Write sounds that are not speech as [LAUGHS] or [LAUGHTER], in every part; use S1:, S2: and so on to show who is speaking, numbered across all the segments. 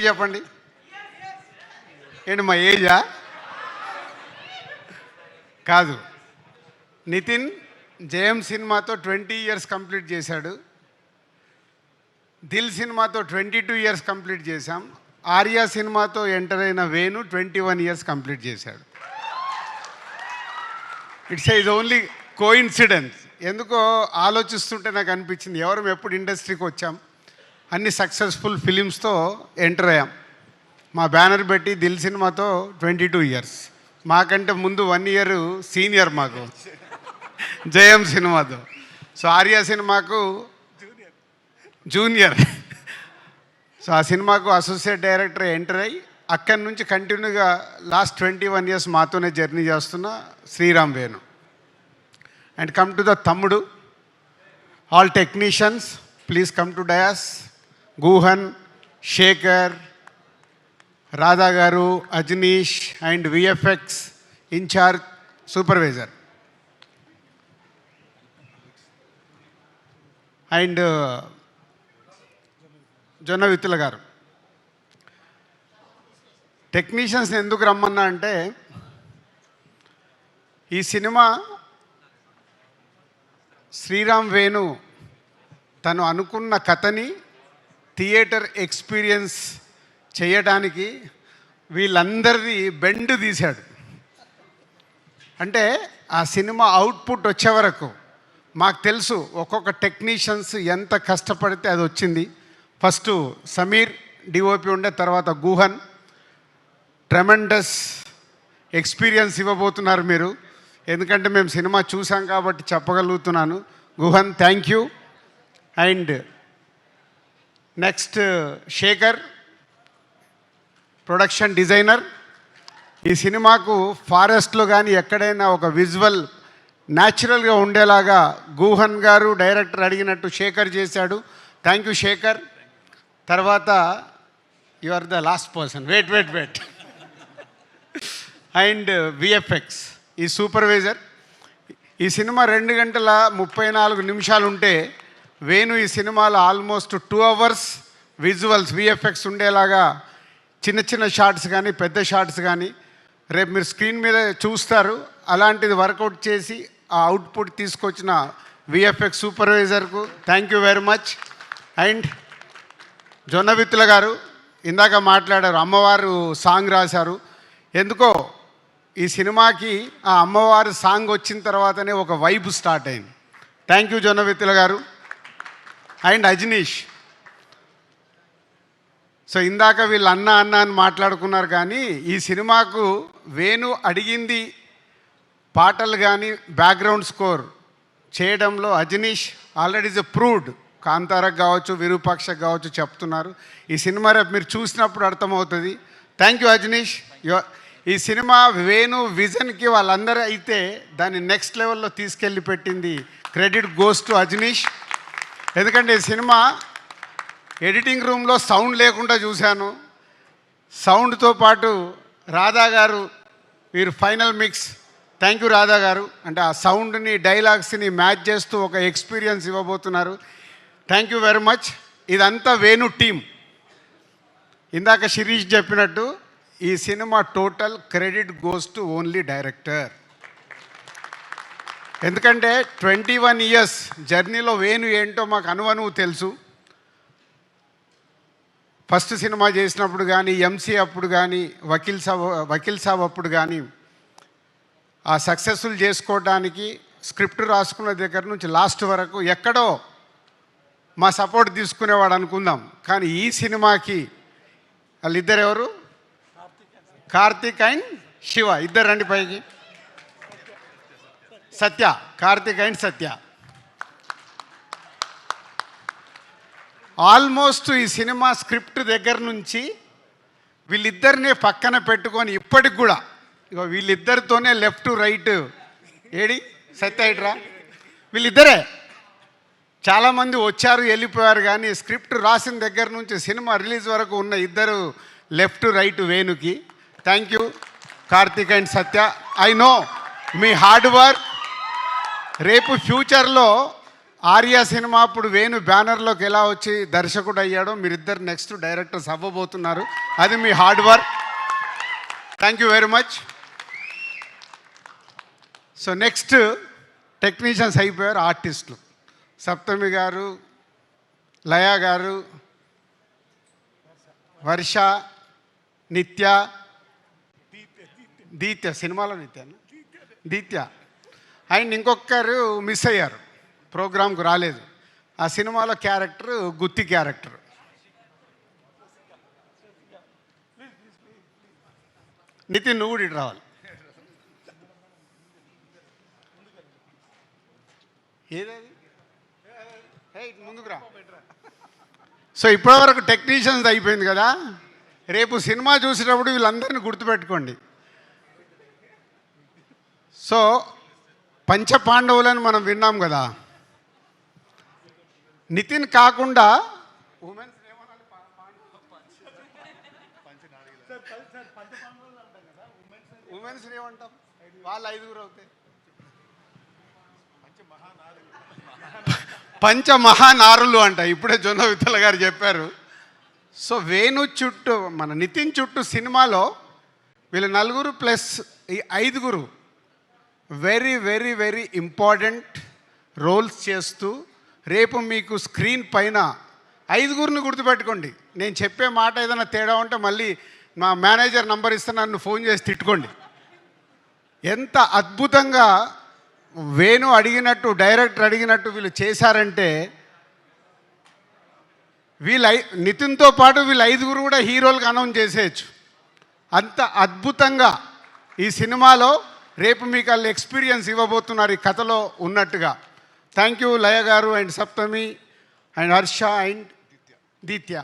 S1: చెప్పండి? ఏంటి మా ఏజా? కాదు. నితిన్ జయం సినిమాతో ట్వంటీ ఇయర్స్ కంప్లీట్ చేశాడు. దిల్ సినిమాతో ట్వంటీ టూ ఇయర్స్ కంప్లీట్ చేశాం. ఆర్యా సినిమాతో ఎంటర్ అయిన Venu twenty one years complete చేశాడు. It's is only coincidence. ఎందుకో ఆలోచిస్తుంటే నాకు అనిపించింది ఎవరు ఎప్పుడు ఇండస్ట్రీకి వచ్చాం? అన్ని సక్సెస్ఫుల్ ఫిలిమ్స్తో ఎంటర్ అయ్యాం. మా బ్యానర్ పెట్టి దిల్ సినిమాతో ట్వంటీ టూ ఇయర్స్ మాకంటే ముందు వన్ ఇయర్ సీనియర్ మాకు. జయం సినిమాతో. సో ఆర్య సినిమాకు జూనియర్ సో ఆ సినిమాకు అసోసియేట్ డైరెక్టర్ ఎంటర్ అయ్యి అక్కడి నుంచి కంటిన్యూగా లాస్ట్ ట్వంటీ వన్ ఇయర్స్ మాతోనే జర్నీ చేస్తున్న Sriram Venu. And come to the తమ్ముడు. All technicians please come to dais Guhan Shekar Radha garu Ajaneesh and VFX incharge supervisor. And Jonna Vithula garu. టెక్నీషియన్స్ని ఎందుకు రమ్మన్నా అంటే ఈ సినిమా శ్రీరామ్ వేణు తను అనుకున్న కథని థియేటర్ ఎక్స్పీరియన్స్ చేయడానికి వీళ్ళందరినీ బెండ్ తీశాడు. అంటే ఆ సినిమా అవుట్పుట్ వచ్చే వరకు మాకు తెలుసు ఒక్కొక్క టెక్నీషియన్స్ ఎంత కష్టపడితే అది వచ్చింది. ఫస్ట్ సమీర్ డిఓపి ఉండే తర్వాత గుహన్. ట్రెమెండస్ ఎక్స్పీరియన్స్ ఇవ్వబోతున్నారు మీరు. ఎందుకంటే మేము సినిమా చూసాం కాబట్టి చెప్పగలుగుతున్నాను. Guhan thank you. And next Shekar production designer ఈ సినిమాకు ఫారెస్ట్లో కానీ ఎక్కడైనా ఒక విజువల్ న్యాచురల్గా ఉండేలాగా గూహన్ గారు డైరెక్టర్ అడిగినట్టు శేఖర్ చేశాడు. థ్యాంక్ యూ శేఖర్ తర్వాత you are the last person wait wait wait and VFX ఈ సూపర్వైజర్ ఈ సినిమా రెండు గంటల ముప్పై నాలుగు నిమిషాలు ఉంటే వేణు ఈ సినిమాలో almost two hours visuals VFX ఉండేలాగా చిన్న చిన్న షార్ట్స్ కానీ పెద్ద షార్ట్స్ కానీ రేపు మీరు స్క్రీన్ మీద చూస్తారు. అలాంటిది వర్కౌట్ చేసి ఆ అవుట్పుట్ తీసుకొచ్చిన VFX సూపర్వైజర్కు thank you very much and Jonnavithula garu ఇందాక మాట్లాడారు అమ్మవారు సాంగ్ రాశారు. ఎందుకో ఈ సినిమాకి ఆ అమ్మవారు సాంగ్ వచ్చిన తర్వాతనే ఒక వైబ్ స్టార్ట్ అయింది. Thank you Jonnavithula garu. And Ajaneesh. So ఇందాక వీళ్ళు అన్న అన్న అని మాట్లాడుకున్నారు కానీ ఈ సినిమాకు వేణు అడిగింది పాటలు కానీ బ్యాక్గ్రౌండ్ స్కోర్ చేయడంలో అజనీష్ ఆల్రెడీ ఇస్ ప్రూవ్డ్ కాంతారకు కావచ్చు విరూపాక్షకు కావచ్చు చెప్తున్నారు. ఈ సినిమా రేపు మీరు చూసినప్పుడు అర్థమవుతుంది. Thank you Ajaneesh. ఈ సినిమా వేణు విజన్కి వాళ్ళందరూ అయితే దాన్ని నెక్స్ట్ లెవెల్లో తీసుకెళ్ళి పెట్టింది. Credit goes to Ajaneesh. ఎందుకంటే సినిమా ఎడిటింగ్ రూమ్లో సౌండ్ లేకుండా చూశాను. సౌండ్తో పాటు రాధా గారు వీరు final mix. Thank you Radha garu. అంటే ఆ సౌండ్ని డైలాగ్స్ని మ్యాచ్ చేస్తూ ఒక ఎక్స్పీరియన్స్ ఇవ్వబోతున్నారు. Thank you very much. ఇదంతా వేణు టీం. ఇందాక శిరీష్ చెప్పినట్టు ఈ cinema total credit goes to only director. ఎందుకంటే ట్వంటీ వన్ ఇయర్స్ జర్నీలో వేణు ఏంటో మాకు అనువనువు తెలుసు. ఫస్ట్ సినిమా చేసినప్పుడు కానీ ఎంసీ అప్పుడు కానీ వకీల్ సాబ్ వకీల్ సాబ్ అప్పుడు కానీ ఆ సక్సెస్ఫుల్ చేసుకోవడానికి స్క్రిప్ట్ రాసుకున్న దగ్గర నుంచి లాస్ట్ వరకు ఎక్కడో మా సపోర్ట్ తీసుకునేవాడు అనుకుందాం. కానీ ఈ సినిమాకి వాళ్ళిద్దరు ఎవరు కార్తీక్ అండ్ శివ. ఇద్దరు రండి పైకి. సత్య కార్తిక్ అండ్ సత్య. ఆల్మోస్ట్ ఈ సినిమా స్క్రిప్ట్ దగ్గర నుంచి వీళ్ళిద్దరినే పక్కన పెట్టుకొని ఇప్పటికి కూడా ఇక వీళ్ళిద్దరితోనే లెఫ్ట్ రైట్ ఏడి? సత్య ఇట్రా వీళ్ళిద్దరే. చాలామంది వచ్చారు వెళ్ళిపోయారు కానీ స్క్రిప్ట్ రాసిన దగ్గర నుంచి సినిమా రిలీజ్ వరకు ఉన్న ఇద్దరు left right వేణుకి. Thank you Karthik and Satya. I know me hard work రేపు ఫ్యూచర్లో ఆర్య సినిమా అప్పుడు వేణు బ్యానర్లోకి ఎలా వచ్చి దర్శకుడు అయ్యాడో మీరిద్దరు నెక్స్ట్ డైరెక్టర్స్ అవ్వబోతున్నారు. అది మీ hard work. Thank you very much so next technicians అయిపోయారు ఆర్టిస్టులు సప్తమి గారు లయా గారు వర్ష నిత్య దీత్య సినిమాలో నిత్య దీత్య. అండ్ ఇంకొకరు మిస్ అయ్యారు. ప్రోగ్రామ్కు రాలేదు. ఆ సినిమాలో క్యారెక్టర్ గుత్తి క్యారెక్టర్. నితిన్ నువ్వు ఇటు రావాలి. ఏదది? ముందుకు రా. సో ఇప్పటివరకు టెక్నీషియన్స్ అయిపోయింది కదా. రేపు సినిమా చూసేటప్పుడు వీళ్ళందరినీ గుర్తుపెట్టుకోండి. సో పంచపాండవులను మనం విన్నాం కదా. నితిన్ కాకుండా ఉమెన్స్ ఉమెన్స్ ఏమంటాం? వాళ్ళు ఐదుగురు అవుతాయి పంచ మహానారులు అంట ఇప్పుడే జొన్న విత్తల గారు చెప్పారు. సో వేణు చుట్టూ మన నితిన్ చుట్టూ సినిమాలో వీళ్ళు నలుగురు ప్లస్ ఈ ఐదుగురు very very very important roles చేస్తూ రేపు మీకు స్క్రీన్ పైన ఐదుగురిని గుర్తుపెట్టుకోండి. నేను చెప్పే మాట ఏదైనా తేడా ఉంటే మళ్ళీ మా మేనేజర్ నంబర్ ఇస్తే నన్ను ఫోన్ చేసి తిట్టుకోండి. ఎంత అద్భుతంగా వేణు అడిగినట్టు డైరెక్టర్ అడిగినట్టు వీళ్ళు చేశారంటే వీళ్ళ నితిన్తో పాటు వీళ్ళ ఐదుగురు కూడా హీరోలకు అనౌన్స్ చేసేయచ్చు. అంత అద్భుతంగా ఈ సినిమాలో రేపు మీకు వాళ్ళు ఎక్స్పీరియన్స్ ఇవ్వబోతున్నారు ఈ కథలో ఉన్నట్టుగా. Thank you Laya garu and Saptami and Harsha and Deethya.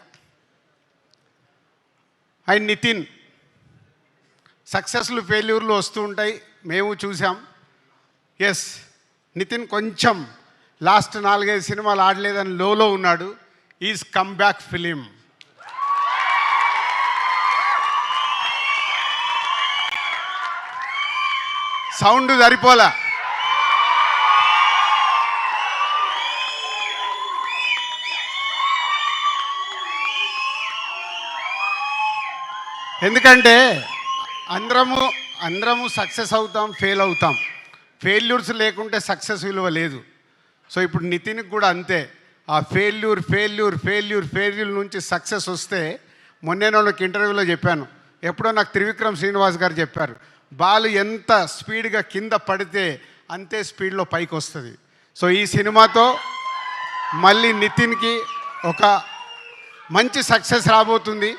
S1: And Nitin. సక్సెస్లు ఫెయిల్యూర్లు వస్తూ ఉంటాయి. మేము చూసాం ఎస్ నితిన్ కొంచెం లాస్ట్ నాలుగైదు సినిమాలు ఆడలేదని లోలో ఉన్నాడు. Is come back film sound సరిపోలా. ఎందుకంటే అందరము అందరము సక్సెస్ అవుతాం ఫెయిల్ అవుతాం. ఫెయిల్యూర్స్ లేకుంటే సక్సెస్ విలువ లేదు. సో ఇప్పుడు నితిన్కి కూడా అంతే. ఆ ఫెయిల్యూర్ ఫెయిల్యూర్ ఫెయిల్యూర్ ఫెయిల్యూర్ నుంచి సక్సెస్ వస్తే మొన్నే నాకు ఇంటర్వ్యూలో చెప్పాను. ఎప్పుడో నాకు త్రివిక్రమ్ శ్రీనివాస్ గారు చెప్పారు. బాల్ ఎంత స్పీడ్గా కింద పడితే అంతే స్పీడ్లో పైకి వస్తుంది సో ఈ సినిమాతో మళ్ళీ నితిన్కి ఒక మంచి సక్సెస్ రాబోతుంది.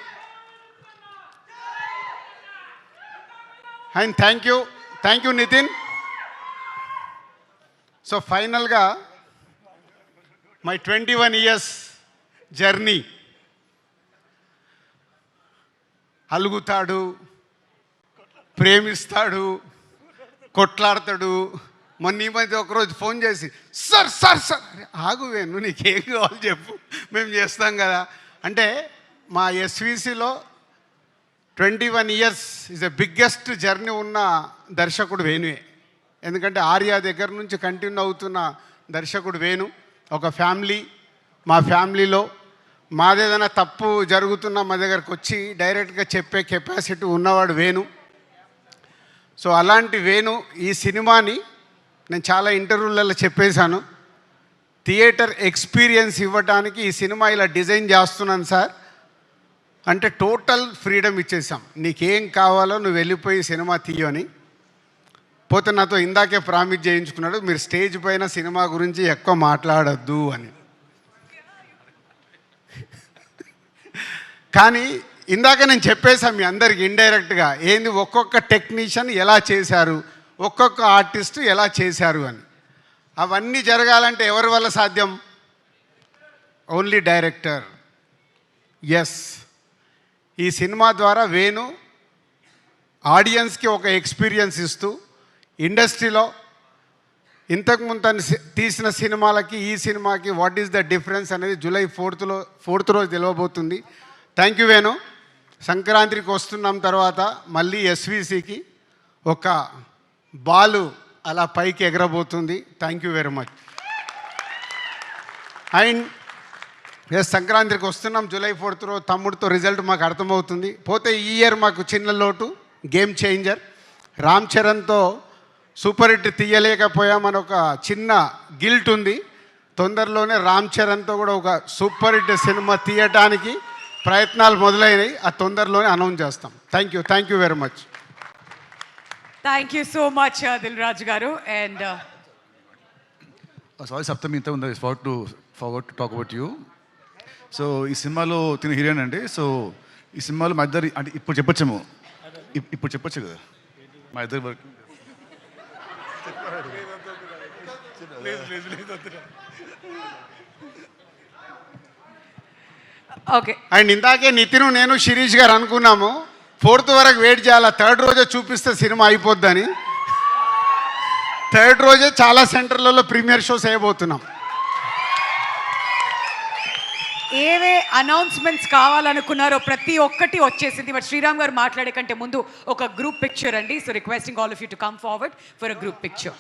S1: And thank you thank you Nitin. So ఫైనల్గా my twenty one years journey. అలుగుతాడు ప్రేమిస్తాడు కొట్లాడతాడు. మొన్న ఈ మధ్య ఒకరోజు ఫోన్ చేసి సార్ సార్ సార్. అరే, ఆగు నీకేం కావాలి చెప్పు మేము చేస్తాం కదా. అంటే మా ఎస్విసిలో twenty one years is the biggest journey ఉన్న దర్శకుడు వేణువే. ఎందుకంటే ఆర్య దగ్గర నుంచి కంటిన్యూ అవుతున్న దర్శకుడు వేణు ఒక ఫ్యామిలీ మా ఫ్యామిలీలో. మాదేదైనా తప్పు జరుగుతున్నా మా దగ్గరకు వచ్చి డైరెక్ట్గా చెప్పే కెపాసిటీ ఉన్నవాడు వేణు. సో అలాంటి వేణు ఈ సినిమాని నేను చాలా ఇంటర్వ్యూలలో చెప్పేశాను. థియేటర్ ఎక్స్పీరియన్స్ ఇవ్వడానికి ఈ సినిమా ఇలా డిజైన్ చేస్తున్నాను సార్. అంటే టోటల్ ఫ్రీడమ్ ఇచ్చేసాం నీకేం కావాలో నువ్వు వెళ్ళిపోయి సినిమా తీయని పోతే నాతో ఇందాకే ప్రామిస్ చేయించుకున్నాడు మీరు స్టేజ్ పైన సినిమా గురించి ఎక్కువ మాట్లాడొద్దు అని. కానీ ఇందాక నేను చెప్పేశాను మీ అందరికి ఇండైరెక్ట్గా ఏంది ఒక్కొక్క టెక్నీషియన్ ఎలా చేశారు? ఒక్కొక్క ఆర్టిస్ట్ ఎలా చేశారు అని. అవన్నీ జరగాలంటే ఎవరి వల్ల సాధ్యం? ఓన్లీ డైరెక్టర్ ఎస్ ఈ సినిమా ద్వారా వేణు ఆడియన్స్కి ఒక ఎక్స్పీరియన్స్ ఇస్తూ ఇండస్ట్రీలో ఇంతకుముందు తను తీసిన సినిమాలకి ఈ సినిమాకి వాట్ ఈస్ ద డిఫరెన్స్ అనేది జూలై ఫోర్త్లో ఫోర్త్ రోజు తెలియబోతుంది థ్యాంక్ యూ వేణు. సంక్రాంతికి వస్తున్నాం తర్వాత మళ్ళీ ఎస్విసికి ఒక బాలు అలా పైకి ఎగరబోతుంది. Thank you very much and yes సంక్రాంతికి వస్తున్నాం. జూలై ఫోర్త్ తమ్ముడితో రిజల్ట్ మాకు అర్థమవుతుంది. పోతే ఈ ఇయర్ మాకు చిన్న లోటు గేమ్ చేంజర్ రామ్ చరణ్తో సూపర్ హిట్ తీయలేకపోయామని ఒక చిన్న గిల్ట్ ఉంది. తొందరలోనే రామ్ చరణ్తో కూడా ఒక సూపర్ హిట్ సినిమా తీయటానికి ప్రయత్నాలు మొదలైనవి ఆ తొందరలోనే అనౌన్స్ చేస్తాం. Thank you thank you very much
S2: thank you so much Dil Raju garu. And
S3: sorry Saptami ఇంత ఉంది. Far to forward to talk about you so ఈ సినిమాలో తిన హీరోయిన్ అండి. సో ఈ సినిమాలో మా ఇద్దరు అంటే ఇప్పుడు చెప్పొచ్చేమో. ఇప్- ఇప్పుడు చెప్పొచ్చు కదా. మా ఇద్దరు వర్క్. [LAUGHS]
S2: ఓకే.
S1: అండ్ ఇందాకే నితిన్ నేను శిరీష్ గారు అనుకున్నాము ఫోర్త్ వరకు వెయిట్ చేయాలా థర్డ్ రోజే చూపిస్తే సినిమా అయిపోద్దని. థర్డ్ రోజే చాలా సెంటర్లలో ప్రీమియర్ షోస్ వేయబోతున్నాం.
S2: ఏవే అనౌన్స్మెంట్స్ కావాలనుకున్నారో ప్రతి ఒక్కటి వచ్చేసింది. బట్ శ్రీరామ్ గారు మాట్లాడే కంటే ముందు ఒక గ్రూప్ పిక్చర్ అండి. So requesting all of you to come forward for a group picture